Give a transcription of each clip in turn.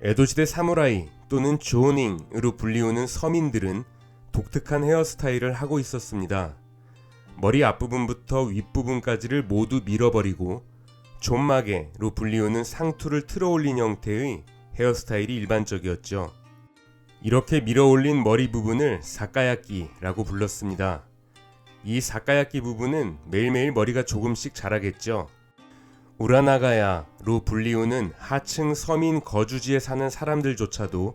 에도시대 사무라이 또는 조닝으로 불리우는 서민들은 독특한 헤어스타일을 하고 있었습니다. 머리 앞부분부터 윗부분까지를 모두 밀어버리고 존마개로 불리우는 상투를 틀어올린 형태의 헤어스타일이 일반적이었죠. 이렇게 밀어올린 머리 부분을 사카야끼라고 불렀습니다. 이 사카야끼 부분은 매일매일 머리가 조금씩 자라겠죠. 우라나가야로 불리우는 하층 서민 거주지에 사는 사람들조차도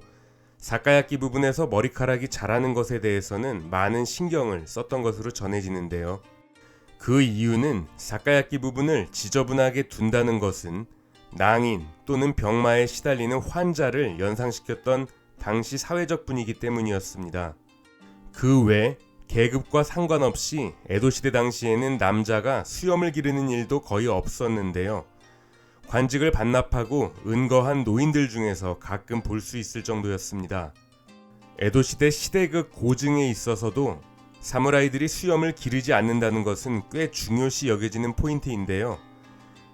사카야끼 부분에서 머리카락이 자라는 것에 대해서는 많은 신경을 썼던 것으로 전해지는데요. 그 이유는 사카야끼 부분을 지저분하게 둔다는 것은 낭인 또는 병마에 시달리는 환자를 연상시켰던 당시 사회적 분위기 때문이었습니다. 그 외 계급과 상관없이 에도 시대 당시에는 남자가 수염을 기르는 일도 거의 없었는데요. 관직을 반납하고 은거한 노인들 중에서 가끔 볼 수 있을 정도였습니다. 에도 시대 시대극 고증에 있어서도 사무라이들이 수염을 기르지 않는다는 것은 꽤 중요시 여겨지는 포인트인데요.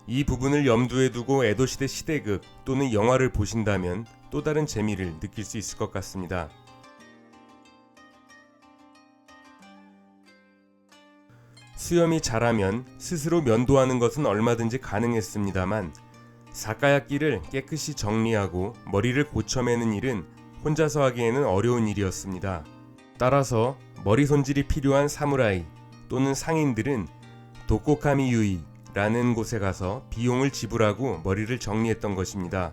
이 부분을 염두에 두고 에도 시대 시대극 또는 영화를 보신다면 또 다른 재미를 느낄 수 있을 것 같습니다. 수염이 자라면 스스로 면도하는 것은 얼마든지 가능했습니다만 사카야끼를 깨끗이 정리하고 머리를 고쳐매는 일은 혼자서 하기에는 어려운 일이었습니다. 따라서 머리 손질이 필요한 사무라이 또는 상인들은 도코카미 유이라는 곳에 가서 비용을 지불하고 머리를 정리했던 것입니다.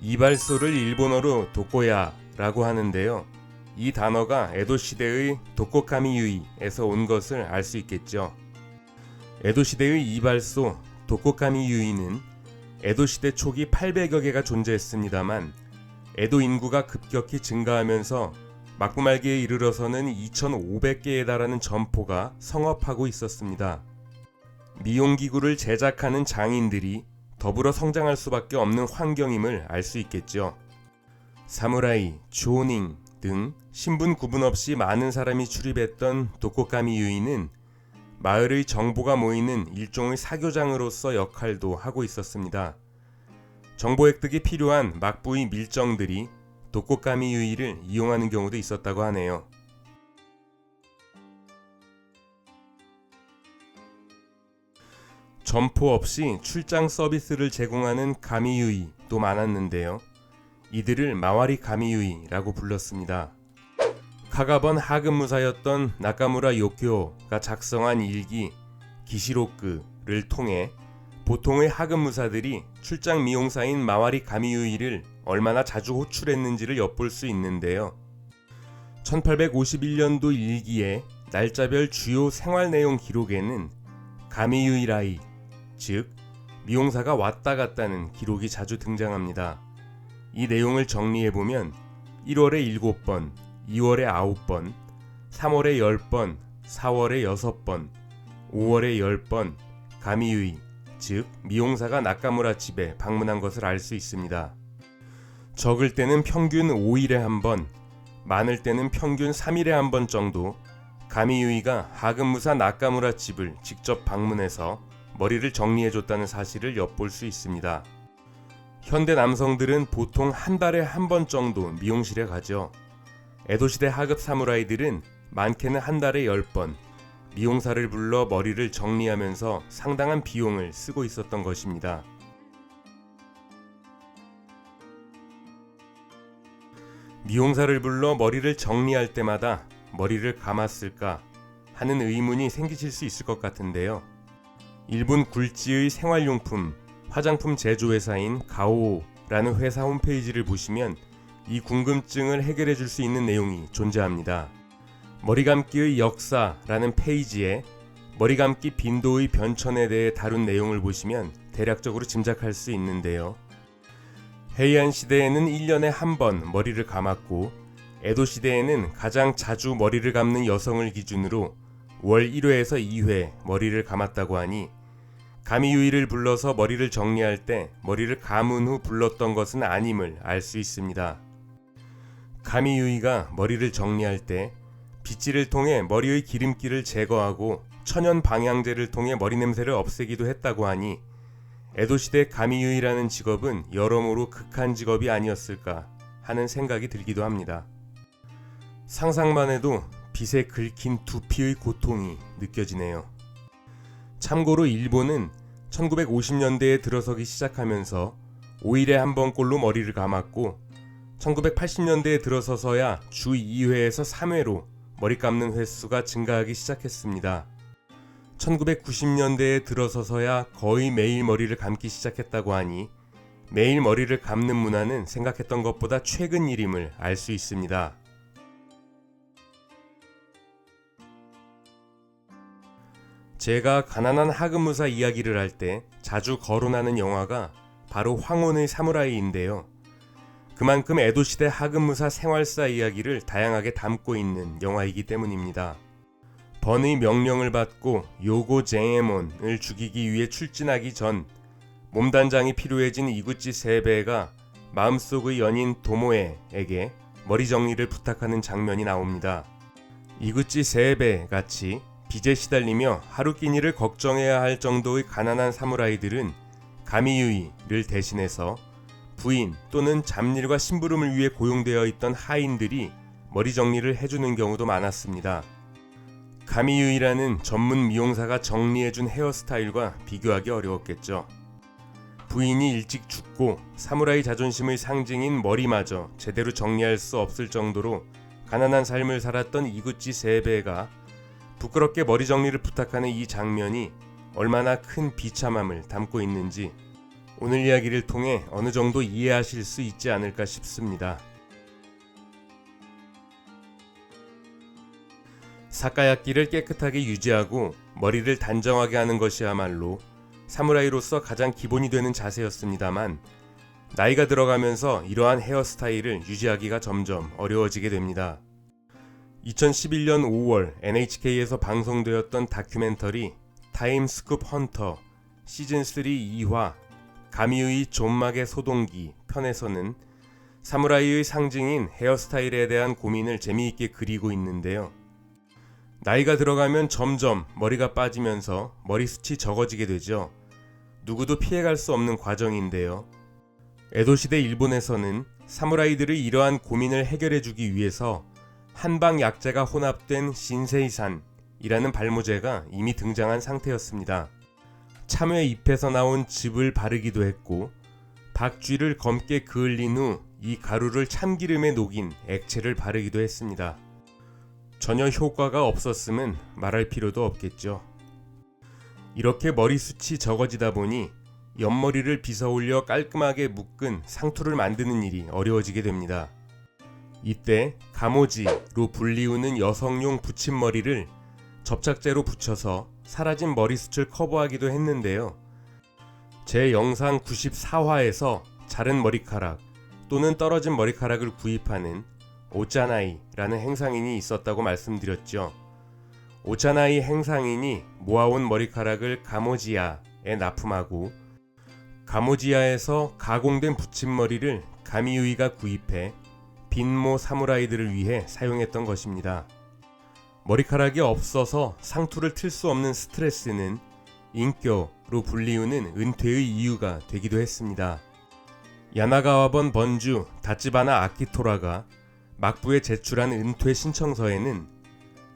이발소를 일본어로 도코야라고 하는데요. 이 단어가 에도 시대의 도코카미 유이에서 온 것을 알 수 있겠죠. 에도 시대의 이발소 도코카미 유이는 에도 시대 초기 800여 개가 존재했습니다만 에도 인구가 급격히 증가하면서 막구말기에 이르러서는 2,500개에 달하는 점포가 성업하고 있었습니다. 미용기구를 제작하는 장인들이 더불어 성장할 수밖에 없는 환경임을 알 수 있겠죠. 사무라이, 조닝 등 신분 구분 없이 많은 사람이 출입했던 도코카미 유이는 마을의 정보가 모이는 일종의 사교장으로서 역할도 하고 있었습니다. 정보 획득이 필요한 막부의 밀정들이 도코카미 유이를 이용하는 경우도 있었다고 하네요. 점포 없이 출장 서비스를 제공하는 가미유이도 많았는데요. 이들을 마와리 가미유이라고 불렀습니다. 카가번 하급무사였던 나카무라 요쿄가 작성한 일기 기시로크를 통해 보통의 하급무사들이 출장 미용사인 마와리 가미유이를 얼마나 자주 호출했는지를 엿볼 수 있는데요. 1851년도 일기에 날짜별 주요 생활 내용 기록에는 가미유이라이 즉 미용사가 왔다 갔다는 기록이 자주 등장합니다. 이 내용을 정리해 보면 1월에 7번, 2월에 9번, 3월에 10번, 4월에 6번, 5월에 10번 가미유이 즉 미용사가 나카무라 집에 방문한 것을 알 수 있습니다. 적을 때는 평균 5일에 한 번, 많을 때는 평균 3일에 한 번 정도 가미유이가 하급무사 나카무라 집을 직접 방문해서 머리를 정리해줬다는 사실을 엿볼 수 있습니다. 현대 남성들은 보통 한 달에 한 번 정도 미용실에 가죠. 에도시대 하급 사무라이들은 많게는 한 달에 10번 미용사를 불러 머리를 정리하면서 상당한 비용을 쓰고 있었던 것입니다. 미용사를 불러 머리를 정리할 때마다 머리를 감았을까 하는 의문이 생기실 수 있을 것 같은데요. 일본 굴지의 생활용품, 화장품 제조회사인 가오라는 회사 홈페이지를 보시면 이 궁금증을 해결해 줄 수 있는 내용이 존재합니다. 머리 감기의 역사라는 페이지에 머리 감기 빈도의 변천에 대해 다룬 내용을 보시면 대략적으로 짐작할 수 있는데요. 헤이안 시대에는 1년에 한 번 머리를 감았고 에도 시대에는 가장 자주 머리를 감는 여성을 기준으로 월 1회에서 2회 머리를 감았다고 하니 가미유이를 불러서 머리를 정리할 때 머리를 감은 후 불렀던 것은 아님을 알 수 있습니다. 가미유이가 머리를 정리할 때 빗질을 통해 머리의 기름기를 제거하고 천연 방향제를 통해 머리 냄새를 없애기도 했다고 하니 에도 시대 가미유이라는 직업은 여러모로 극한 직업이 아니었을까 하는 생각이 들기도 합니다. 상상만 해도 빛에 긁힌 두피의 고통이 느껴지네요. 참고로 일본은 1950년대에 들어서기 시작하면서 5일에 한 번꼴로 머리를 감았고 1980년대에 들어서서야 주 2회에서 3회로 머리 감는 횟수가 증가하기 시작했습니다. 1990년대에 들어서서야 거의 매일 머리를 감기 시작했다고 하니 매일 머리를 감는 문화는 생각했던 것보다 최근 일임을 알 수 있습니다. 제가 가난한 하급무사 이야기를 할 때 자주 거론하는 영화가 바로 황혼의 사무라이인데요. 그만큼 에도시대 하급무사 생활사 이야기를 다양하게 담고 있는 영화이기 때문입니다. 번의 명령을 받고 요고 쟁에몬을 죽이기 위해 출진하기 전 몸단장이 필요해진 이구치 세베가 마음속의 연인 도모에에게 머리 정리를 부탁하는 장면이 나옵니다. 이구치 세베 같이 빚에 시달리며 하루 끼니를 걱정해야 할 정도의 가난한 사무라이들은 가미유이를 대신해서 부인 또는 잡일과 심부름을 위해 고용되어 있던 하인들이 머리 정리를 해주는 경우도 많았습니다. 가미유이라는 전문 미용사가 정리해준 헤어스타일과 비교하기 어려웠겠죠. 부인이 일찍 죽고 사무라이 자존심의 상징인 머리마저 제대로 정리할 수 없을 정도로 가난한 삶을 살았던 이구치 세베가 부끄럽게 머리 정리를 부탁하는 이 장면이 얼마나 큰 비참함을 담고 있는지 오늘 이야기를 통해 어느 정도 이해하실 수 있지 않을까 싶습니다. 사카야끼를 깨끗하게 유지하고 머리를 단정하게 하는 것이야말로 사무라이로서 가장 기본이 되는 자세였습니다만 나이가 들어가면서 이러한 헤어스타일을 유지하기가 점점 어려워지게 됩니다. 2011년 5월 NHK에서 방송되었던 다큐멘터리 타임 스쿱 헌터 시즌 3 2화 가미의 존막의 소동기 편에서는 사무라이의 상징인 헤어스타일에 대한 고민을 재미있게 그리고 있는데요. 나이가 들어가면 점점 머리가 빠지면서 머리숱이 적어지게 되죠. 누구도 피해갈 수 없는 과정인데요. 에도시대 일본에서는 사무라이들의 이러한 고민을 해결해주기 위해서 한방 약재가 혼합된 신세이산이라는 발모제가 이미 등장한 상태였습니다. 참외 잎에서 나온 즙을 바르기도 했고 박쥐를 검게 그을린 후 이 가루를 참기름에 녹인 액체를 바르기도 했습니다. 전혀 효과가 없었음은 말할 필요도 없겠죠. 이렇게 머리숱이 적어지다 보니 옆머리를 빗어 올려 깔끔하게 묶은 상투를 만드는 일이 어려워지게 됩니다. 이때 가모지로 불리우는 여성용 붙임머리를 접착제로 붙여서 사라진 머리숱을 커버하기도 했는데요. 제 영상 94화에서 자른 머리카락 또는 떨어진 머리카락을 구입하는 오짜나이라는 행상인이 있었다고 말씀드렸죠. 오짜나이 행상인이 모아온 머리카락을 가모지야에 납품하고 가모지야에서 가공된 붙임머리를 가미유이가 구입해 빈모 사무라이들을 위해 사용했던 것입니다. 머리카락이 없어서 상투를 틀 수 없는 스트레스는 인교로 불리우는 은퇴의 이유가 되기도 했습니다. 야나가와번 번주 다치바나 아키토라가 막부에 제출한 은퇴 신청서에는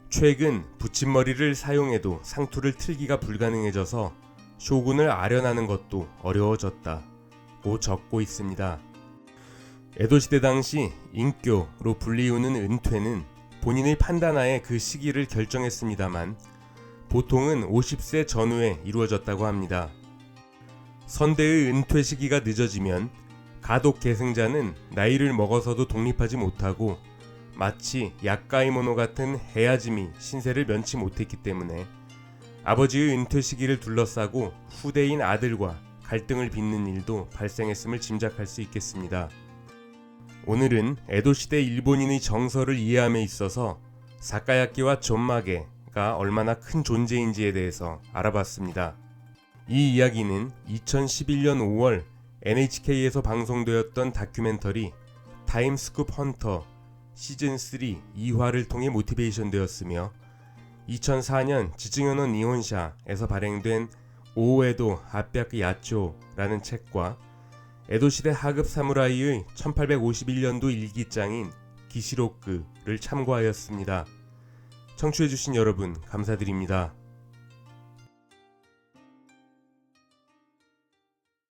최근 붙임머리를 사용해도 상투를 틀기가 불가능해져서 쇼군을 아련하는 것도 어려워졌다고 적고 있습니다. 에도시대 당시 인교로 불리우는 은퇴는 본인의 판단하에 그 시기를 결정했습니다만 보통은 50세 전후에 이루어졌다고 합니다. 선대의 은퇴 시기가 늦어지면 가독 계승자는 나이를 먹어서도 독립하지 못하고 마치 약가이모노 같은 헤야지미 신세를 면치 못했기 때문에 아버지의 은퇴 시기를 둘러싸고 후대인 아들과 갈등을 빚는 일도 발생했음을 짐작할 수 있겠습니다. 오늘은 에도 시대 일본인의 정서를 이해함에 있어서 사카야키와 존마게가 얼마나 큰 존재인지에 대해서 알아봤습니다. 이 이야기는 2011년 5월 NHK에서 방송되었던 다큐멘터리 타임스쿱 헌터 시즌 3 2화를 통해 모티베이션 되었으며 2004년 지증연원 니혼샤에서 발행된 오에도 아뼈그 야초라는 책과 에도시대 하급 사무라이의 1851년도 일기장인 기시로크를 참고하였습니다. 청취해주신 여러분 감사드립니다.